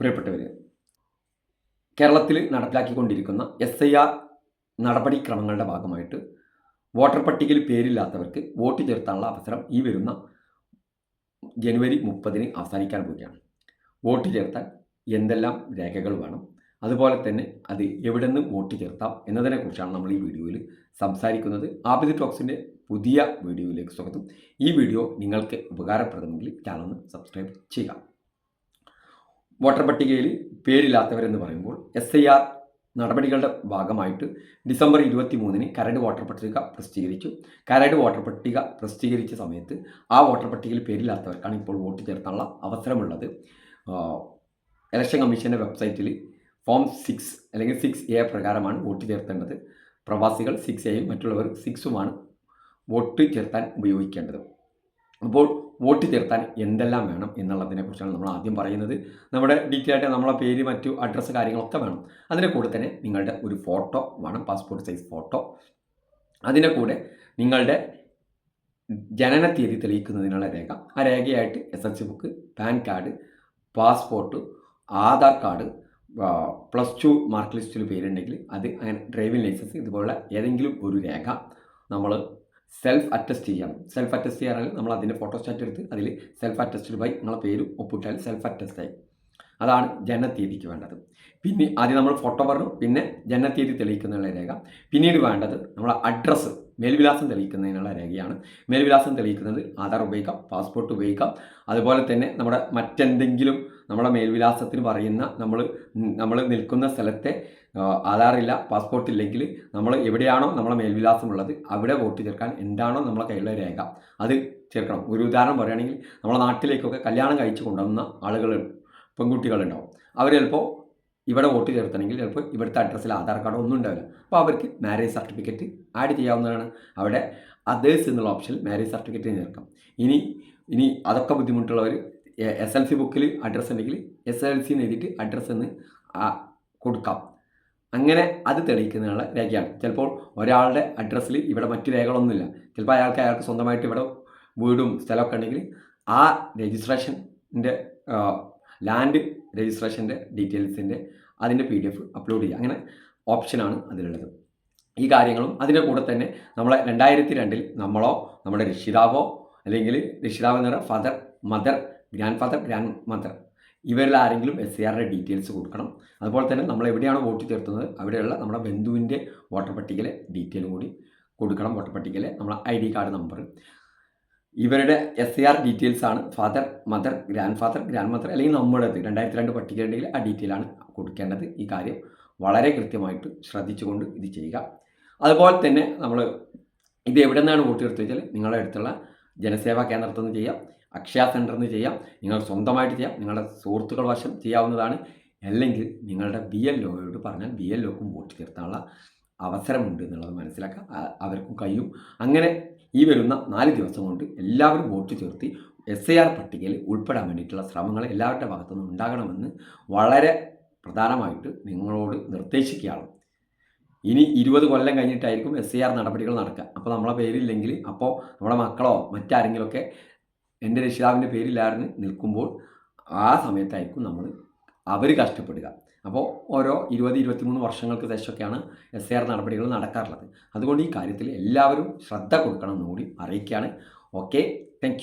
പ്രിയപ്പെട്ടവർ കേരളത്തിൽ നടപ്പിലാക്കിക്കൊണ്ടിരിക്കുന്ന S I R നടപടിക്രമങ്ങളുടെ ഭാഗമായിട്ട് വോട്ടർ പട്ടികയിൽ പേരില്ലാത്തവർക്ക് വോട്ട് ചേർത്താനുള്ള അവസരം ഈ വരുന്ന ജനുവരി മുപ്പതിന് അവസാനിക്കാൻ പോവുകയാണ്. വോട്ട് ചേർത്താൻ എന്തെല്ലാം രേഖകൾ വേണം? അതുപോലെ തന്നെ അത് എവിടെ നിന്ന് വോട്ട് ചേർത്താം എന്നതിനെക്കുറിച്ചാണ് നമ്മൾ ഈ വീഡിയോയിൽ സംസാരിക്കുന്നത്. ആബിദ് ടോക്സിന്റെ പുതിയ വീഡിയോയിലേക്ക് സ്വാഗതം. ഈ വീഡിയോ നിങ്ങൾക്ക് ഉപകാരപ്രദമെങ്കിൽ ചാനൽ സബ്സ്ക്രൈബ് ചെയ്യുക. വോട്ടർ പട്ടികയിൽ പേരില്ലാത്തവരെന്ന് പറയുമ്പോൾ എസ് ഐ ആർ നടപടികളുടെ ഭാഗമായിട്ട് ഡിസംബർ ഇരുപത്തി മൂന്നിന് കരട് വോട്ടർ പട്ടിക പ്രസിദ്ധീകരിച്ചു. കരട് വോട്ടർ പട്ടിക പ്രസിദ്ധീകരിച്ച സമയത്ത് ആ വോട്ടർ പട്ടികയിൽ പേരില്ലാത്തവർക്കാണ് ഇപ്പോൾ വോട്ട് ചേർത്താനുള്ള അവസരമുള്ളത്. ഇലക്ഷൻ കമ്മീഷന്റെ വെബ്സൈറ്റിൽ ഫോം സിക്സ് അല്ലെങ്കിൽ സിക്സ് എ പ്രകാരമാണ് വോട്ട് ചേർത്തേണ്ടത്. പ്രവാസികൾ സിക്സ് എയും മറ്റുള്ളവർ സിക്സുമാണ് വോട്ട് ചേർത്താൻ ഉപയോഗിക്കേണ്ടത്. അപ്പോൾ വോട്ട് ചേർത്താൻ എന്തെല്ലാം വേണം എന്നുള്ളതിനെ കുറിച്ചാണ് നമ്മൾ ആദ്യം പറയുന്നത്. നമ്മുടെ ഡീറ്റെയിൽ ആയിട്ട് നമ്മളെ പേര് മറ്റു അഡ്രസ്സ് കാര്യങ്ങളൊക്കെ വേണം. അതിന്റെ കൂടെ തന്നെ നിങ്ങളുടെ ഒരു ഫോട്ടോ വേണം പാസ്പോർട്ട് സൈസ് ഫോട്ടോ അതിന്റെ കൂടെ നിങ്ങളുടെ ജനന തീയതി തെളിയിക്കുന്നതിനുള്ള രേഖ. ആ രേഖയായിട്ട് S L C book pan card passport Aadhaar card plus two mark ലിസ്റ്റിൽ പേരുണ്ടെങ്കിൽ അത് അങ്ങനെ ഡ്രൈവിംഗ് ലൈസൻസ് ഇതുപോലുള്ള ഏതെങ്കിലും ഒരു രേഖ നമ്മൾ സെൽഫ് അറ്റസ്റ്റ് ചെയ്യാം. സെൽഫ് അറ്റസ്റ്റ് ചെയ്യാണെങ്കിൽ നമ്മൾ അതിന്റെ ഫോട്ടോസ്റ്റാറ്റ് എടുത്ത് അതിൽ സെൽഫ് അറ്റസ്റ്റഡ് ബൈ നിങ്ങളെ പേര് ഒപ്പിട്ടാൽ സെൽഫ് അറ്റസ്റ്റ് ആയി. അതാണ് ജനനത്തീയതിക്ക് വേണ്ടത്. പിന്നെ ആദ്യം നമ്മൾ ഫോട്ടോ പറഞ്ഞു പിന്നെ ജനനത്തീയതി തെളിയിക്കുന്നതിനുള്ള രേഖ. പിന്നീട് വേണ്ടത് നമ്മളെ അഡ്രസ്സ് മേൽവിലാസം തെളിയിക്കുന്നതിനുള്ള രേഖയാണ്. മേൽവിലാസം തെളിയിക്കുന്നത് ആധാർ ഉപയോഗിക്കാം പാസ്പോർട്ട് ഉപയോഗിക്കാം. അതുപോലെ തന്നെ നമ്മുടെ മറ്റെന്തെങ്കിലും നമ്മുടെ മേൽവിലാസത്തിന് പറയുന്ന നമ്മൾ നമ്മൾ നിൽക്കുന്ന സ്ഥലത്തെ ആധാറില്ല പാസ്പോർട്ട് ഇല്ലെങ്കിൽ നമ്മൾ എവിടെയാണോ നമ്മളെ മേൽവിലാസമുള്ളത് അവിടെ വോട്ട് ചേർക്കാൻ എന്താണോ നമ്മളെ കയ്യിലുള്ള രേഖ അത് ചേർക്കണം. ഒരു ഉദാഹരണം പറയുകയാണെങ്കിൽ നമ്മളെ നാട്ടിലേക്കൊക്കെ കല്യാണം കഴിച്ച് കൊണ്ടുവന്ന ആളുകൾ പെൺകുട്ടികളുണ്ടാവും. അവർ ചിലപ്പോൾ ഇവിടെ വോട്ട് ചേർത്തണമെങ്കിൽ ചിലപ്പോൾ ഇവിടുത്തെ അഡ്രസ്സിൽ ആധാർ കാർഡ് ഒന്നും ഉണ്ടാവില്ല. അപ്പോൾ അവർക്ക് മാരേജ് സർട്ടിഫിക്കറ്റ് ആഡ് ചെയ്യാവുന്നതാണ്. അവിടെ അതേഴ്സ് എന്നുള്ള ഓപ്ഷനിൽ മാരേജ് സർട്ടിഫിക്കറ്റ് ചേർക്കാം. ഇനി ഇനി അതൊക്കെ ബുദ്ധിമുട്ടുള്ളവർ എസ് എൽ സി ബുക്കിൽ അഡ്രസ്സ് ഉണ്ടെങ്കിൽ എസ് എൽ സി എന്ന് എഴുതിയിട്ട് അഡ്രസ്സ് എന്ന് കൊടുക്കാം. അങ്ങനെ അത് തെളിയിക്കുന്നതിനുള്ള രേഖയാണ്. ചിലപ്പോൾ ഒരാളുടെ അഡ്രസ്സിൽ ഇവിടെ മറ്റു രേഖകളൊന്നുമില്ല. ചിലപ്പോൾ അയാൾക്ക് അയാൾക്ക് സ്വന്തമായിട്ട് ഇവിടെ വീടും സ്ഥലമൊക്കെ ഉണ്ടെങ്കിൽ ആ രജിസ്ട്രേഷന്റെ ലാൻഡ് രജിസ്ട്രേഷന്റെ ഡീറ്റെയിൽസിന്റെ അതിന്റെ പി ഡി എഫ് അപ്ലോഡ് ചെയ്യുക. അങ്ങനെ ഓപ്ഷനാണ് അതിലുള്ളത്. ഈ കാര്യങ്ങളും അതിന്റെ കൂടെ തന്നെ നമ്മളെ രണ്ടായിരത്തി രണ്ടിൽ നമ്മളോ നമ്മുടെ രക്ഷിതാവോ അല്ലെങ്കിൽ രക്ഷിതാവ് എന്ന് പറയുക father mother grandfather grandmother ഇവരിൽ ആരെങ്കിലും എസ് സി ആറിന്റെ ഡീറ്റെയിൽസ് കൊടുക്കണം. അതുപോലെ തന്നെ നമ്മൾ എവിടെയാണ് വോട്ട് ചേർത്തുന്നത് അവിടെയുള്ള നമ്മുടെ ബന്ധുവിന്റെ വോട്ടർ പട്ടികയിലെ ഡീറ്റെയിലും കൂടി കൊടുക്കണം വോട്ടർ പട്ടികയിലെ നമ്മളെ ഐ ഡി കാർഡ് നമ്പർ ഇവരുടെ എസ് സി ആർ ഡീറ്റെയിൽസ് ആണ്. Father mother grandfather grandmother അല്ലെങ്കിൽ നമ്മുടെ അത് രണ്ടായിരത്തി രണ്ട് പട്ടികയുണ്ടെങ്കിൽ ആ ഡീറ്റെയിലാണ് കൊടുക്കേണ്ടത് ഈ കാര്യം. വളരെ കൃത്യമായിട്ട് ശ്രദ്ധിച്ചുകൊണ്ട് ഇത് ചെയ്യുക. അതുപോലെ തന്നെ നമ്മൾ ഇത് എവിടെ നിന്നാണ് വോട്ട് ചേർത്ത് വെച്ചാൽ നിങ്ങളുടെ അടുത്തുള്ള ജനസേവാ കേന്ദ്രത്തിൽ നിന്ന് ചെയ്യാം. അക്ഷയ സെന്ററിൽ നിന്ന് ചെയ്യാം. നിങ്ങൾ സ്വന്തമായിട്ട് ചെയ്യാം. നിങ്ങളുടെ സുഹൃത്തുക്കൾ വശം ചെയ്യാവുന്നതാണ്. അല്ലെങ്കിൽ നിങ്ങളുടെ ബി എൽ ഒയോട് പറഞ്ഞാൽ ബി എൽ ഒക്കും വോട്ട് ചേർത്താനുള്ള അവസരമുണ്ട് എന്നുള്ളത് മനസ്സിലാക്കുക അവർക്കും കഴിയും. അങ്ങനെ ഈ വരുന്ന നാല് ദിവസം കൊണ്ട് എല്ലാവരും വോട്ട് ചേർത്തി എസ് ഐ ആർ പട്ടികയിൽ ഉൾപ്പെടാൻ വേണ്ടിയിട്ടുള്ള ശ്രമങ്ങൾ എല്ലാവരുടെ ഭാഗത്തുനിന്നും ഉണ്ടാകണമെന്ന് വളരെ പ്രധാനമായിട്ട് നിങ്ങളോട് നിർദ്ദേശിക്കുകയാണ്. ഇനി ഇരുപത് കൊല്ലം കഴിഞ്ഞിട്ടായിരിക്കും എസ് ഐ ആർ നടപടികൾ നടക്കുക. അപ്പോൾ നമ്മളെ പേരില്ലെങ്കിൽ അപ്പോൾ നമ്മുടെ മക്കളോ മറ്റാരെങ്കിലുമൊക്കെ എന്റെ രക്ഷിതാവിന്റെ പേരില്ലായിരുന്നു നിൽക്കുമ്പോൾ ആ സമയത്തായിരിക്കും നമ്മൾ അവർ കഷ്ടപ്പെടുക. അപ്പോൾ ഓരോ ഇരുപത് ഇരുപത്തിമൂന്ന് വർഷങ്ങൾക്ക് ശേഷമൊക്കെയാണ് എസ് ആർ നടപടികൾ നടക്കാറുള്ളത്. അതുകൊണ്ട് ഈ കാര്യത്തിൽ എല്ലാവരും ശ്രദ്ധ കൊടുക്കണം എന്നുകൂടി അറിയിക്കുകയാണ്. Okay thank